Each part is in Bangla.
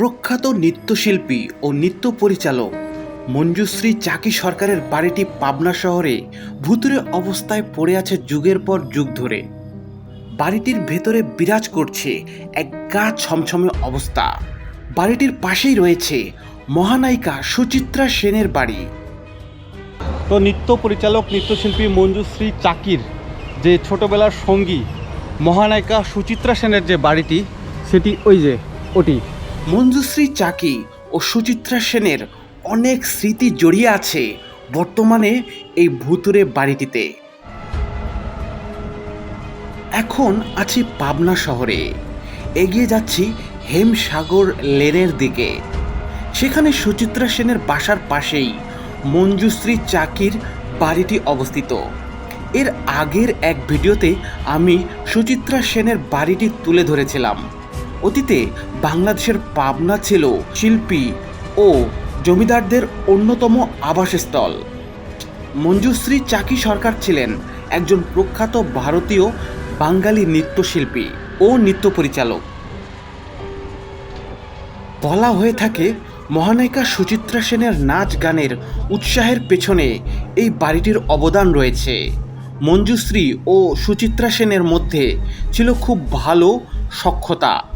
প্রখ্যাত নৃত্যশিল্পী ও নৃত্য পরিচালক মঞ্জুশ্রী চাকি সরকারের বাড়িটি পাবনা শহরে ভুতুরে অবস্থায় পড়ে আছে যুগের পর যুগ ধরে। বাড়িটির ভেতরে বিরাজ করছে এক গা ছমছমে অবস্থা। বাড়িটির পাশেই রয়েছে মহানায়িকা সুচিত্রা সেনের বাড়ি। তো নৃত্য পরিচালক, নৃত্যশিল্পী মঞ্জুশ্রী চাকির যে ছোটবেলার সঙ্গী মহানায়িকা সুচিত্রা সেনের যে বাড়িটি, সেটি ওই যে ওটি। মঞ্জুশ্রী চাকি ও সুচিত্রা সেনের অনেক স্মৃতি জড়িয়ে আছে বর্তমানে এই ভুতুরে বাড়িটিতে। এখন আছি পাবনা শহরে। এগিয়ে যাচ্ছি হেমসাগর লেনের দিকে। সেখানে সুচিত্রা সেনের বাসার পাশেই মঞ্জুশ্রী চাকির বাড়িটি অবস্থিত। এর আগের এক ভিডিওতে আমি সুচিত্রা সেনের বাড়িটি তুলে ধরেছিলাম। অতীতে বাংলাদেশের পাবনা ছিল শিল্পী ও জমিদারদের অন্যতম আবাসস্থল। মঞ্জুশ্রী চাকি সরকার ছিলেন একজন প্রখ্যাত ভারতীয় বাঙালি নৃত্যশিল্পী ও নৃত্য পরিচালক বলা হয়ে থাকে, মহানায়িকা সুচিত্রা সেনের নাচ গানের উৎসাহের পেছনে এই বাড়িটির অবদান রয়েছে। মঞ্জুশ্রী ও সুচিত্রা সেনের মধ্যে ছিল খুব ভালো সক্ষতা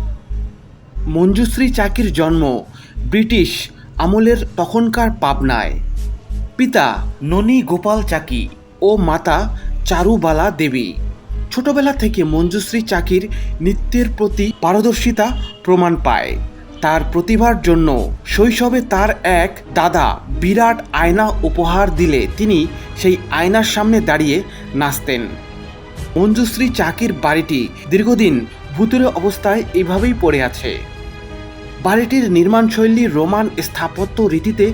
মঞ্জুশ্রী চাকির জন্ম, ব্রিটিশ আমলের তখনকার পাবনায়। পিতা ননী গোপাল চাকি ও মাতা চারুবালা দেবী। ছোটবেলা থেকে মঞ্জুশ্রী চাকির নৃত্যের প্রতি পারদর্শিতা প্রমাণ পায়। তার প্রতিভার জন্য শৈশবে তার এক দাদা বিরাট আয়না উপহার দিলে তিনি সেই আয়নার সামনে দাঁড়িয়ে নাচতেন। মঞ্জুশ্রী চাকির বাড়িটি দীর্ঘদিন ভুতুরে অবস্থায় এভাবেই পড়ে আছে। বাড়িটির নির্মাণশৈলী রোমান স্থাপত্য রীতিতে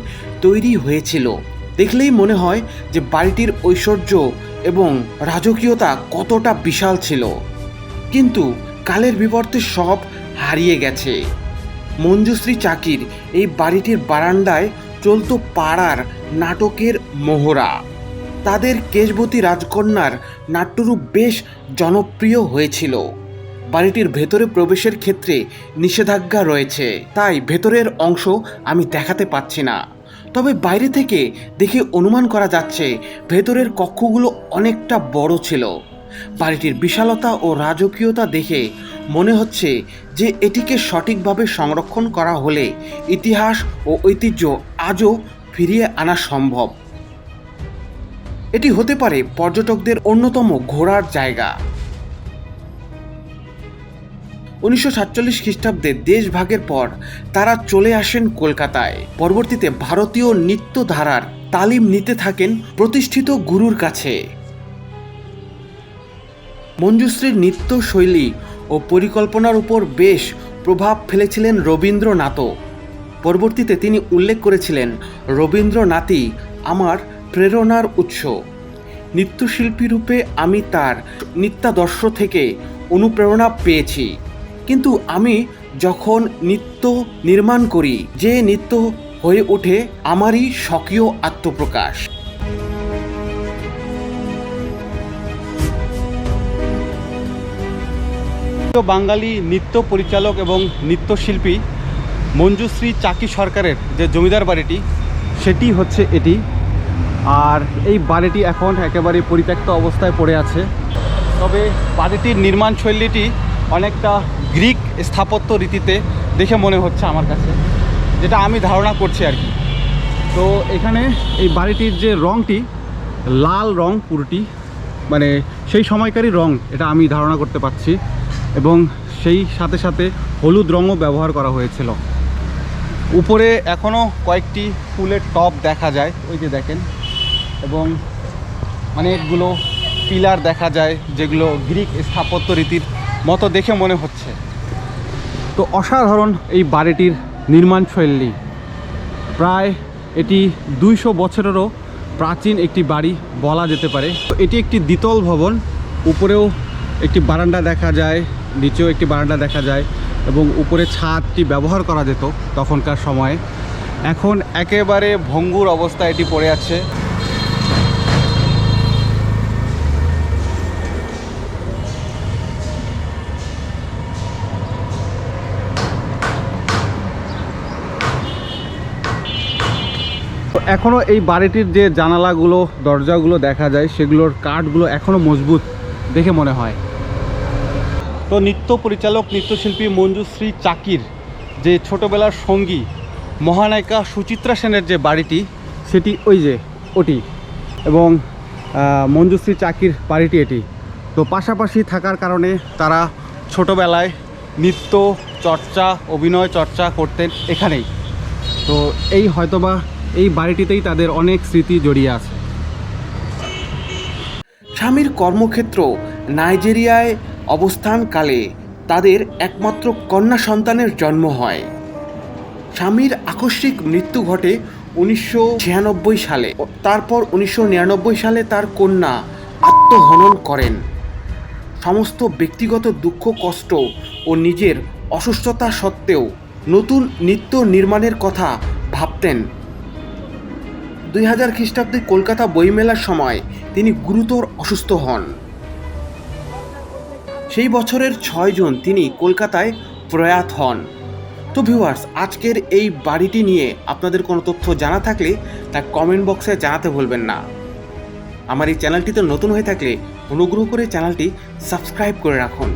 তৈরি হয়েছিল। দেখলেই মনে হয় যে বাড়িটির ঐশ্বর্য এবং রাজকীয়তা কতটা বিশাল ছিল। কিন্তু কালের বিবর্তে সব হারিয়ে গেছে। মঞ্জুশ্রী চাকির এই বাড়িটির বারান্দায় চলতো পাড়ার নাটকের মোহরা। তাদের কেশবতী রাজকন্যার নাট্যরূপ বেশ জনপ্রিয় হয়েছিল। বাড়িটির ভেতরে প্রবেশের ক্ষেত্রে নিষেধাজ্ঞা রয়েছে। তাই ভেতরের অংশ আমি দেখাতে পাচ্ছি না। তবে বাইরে থেকে দেখে অনুমান করা যাচ্ছে, ভেতরের কক্ষগুলো অনেকটা বড় ছিল। বাড়িটির বিশালতা ও রাজকীয়তা দেখে মনে হচ্ছে যে এটিকে সঠিকভাবে সংরক্ষণ করা হলে ইতিহাস ও ঐতিহ্য আজও ফিরিয়ে আনা সম্ভব। এটি হতে পারে পর্যটকদের অন্যতম ঘোরার জায়গা। উনিশশো সাতচল্লিশ খ্রিস্টাব্দে দেশভাগের পর তারা চলে আসেন কলকাতায়। পরবর্তীতে ভারতীয় নৃত্য ধারার তালিম নিতে থাকেন প্রতিষ্ঠিত গুরুর কাছে। মঞ্জুশ্রীর নৃত্য শৈলী ও পরিকল্পনার উপর বেশ প্রভাব ফেলেছিলেন রবীন্দ্রনাথও। পরবর্তীতে তিনি উল্লেখ করেছিলেন, রবীন্দ্রনাথই আমার প্রেরণার উৎস। নৃত্যশিল্পী রূপে আমি তার নিত্যাদর্শ থেকে অনুপ্রেরণা পেয়েছি। কিন্তু আমি যখন নৃত্য নির্মাণ করি, যে নৃত্য হয়ে ওঠে আমারই স্বকীয় আত্মপ্রকাশ। বাঙালি নৃত্য পরিচালক এবং নৃত্যশিল্পী মঞ্জুশ্রী চাকি সরকারের যে জমিদার বাড়িটি, সেটি হচ্ছে এটি। আর এই বাড়িটি এখন একেবারে পরিত্যক্ত অবস্থায় পড়ে আছে। তবে বাড়িটির নির্মাণ শৈলীটি অনেকটা গ্রিক স্থাপত্য রীতিতে দেখে মনে হচ্ছে আমার কাছে, যেটা আমি ধারণা করছি আর কি। তো এখানে এই বাড়িটির যে রঙটি লাল রং পুরোটি মানে সেই সময়কারই রং, এটা আমি ধারণা করতে পারছি এবং সেই সাথে সাথে হলুদ রঙও ব্যবহার করা হয়েছিল। উপরে এখনও কয়েকটি ফুলের টব দেখা যায়, ওই যে দেখেন, এবং অনেকগুলো পিলার দেখা যায়, যেগুলো গ্রিক স্থাপত্য রীতির মতো দেখে মনে হচ্ছে। তো অসাধারণ এই বাড়িটির নির্মাণ শৈলী। প্রায় এটি দুইশো বছরেরও প্রাচীন একটি বাড়ি বলা যেতে পারে। তো এটি একটি দ্বিতল ভবন, উপরেও একটি বারান্দা দেখা যায়, নিচেও একটি বারান্দা দেখা যায় এবং উপরে ছাদটি ব্যবহার করা যেত তখনকার সময়ে। এখন একেবারে ভঙ্গুর অবস্থায় এটি পড়ে আছে। এখনও এই বাড়িটির যে জানালাগুলো, দরজাগুলো দেখা যায়, সেগুলোর কাঠগুলো এখনও মজবুত দেখে মনে হয়। তো নৃত্য পরিচালক, নৃত্যশিল্পী মঞ্জুশ্রী চাকির যে ছোটবেলার সঙ্গী, মহানায়িকা সুচিত্রা সেনের যে বাড়িটি, সেটি ওই যে ওটি এবং মঞ্জুশ্রী চাকির বাড়িটি এটি। তো পাশাপাশি থাকার কারণে তারা ছোটবেলায় নৃত্য চর্চা, অভিনয় চর্চা করতেন এখানেই। তো এই হয়তোবা এই বাড়িটিতেই তাদের অনেক স্মৃতি জড়িয়ে আছে। স্বামীর কর্মক্ষেত্র নাইজেরিয়ায় অবস্থানকালে তাদের একমাত্র কন্যা সন্তানের জন্ম হয়। স্বামীর আকস্মিক মৃত্যু ঘটে উনিশশো ছিয়ানব্বই সালে। তারপর উনিশশো নিরানব্বই সালে তার কন্যা আত্মহনন করেন। সমস্ত ব্যক্তিগত দুঃখ, কষ্ট ও নিজের অসুস্থতা সত্ত্বেও নতুন নিত্য নির্মাণের কথা ভাবতেন। দুই হাজার খ্রিস্টাব্দে কলকাতা বইমেলার সময় তিনি গুরুতর অসুস্থ হন। সেই বছরের ছয় জুন তিনি কলকাতায় প্রয়াত হন। তো ভিউয়ার্স আজকের এই বাড়িটি নিয়ে আপনাদের কোনো তথ্য জানা থাকলে তা কমেন্ট বক্সে জানাতে ভুলবেন না। আমার এই চ্যানেলটিতে নতুন হয়ে থাকলে অনুগ্রহ করে চ্যানেলটি সাবস্ক্রাইব করে রাখুন।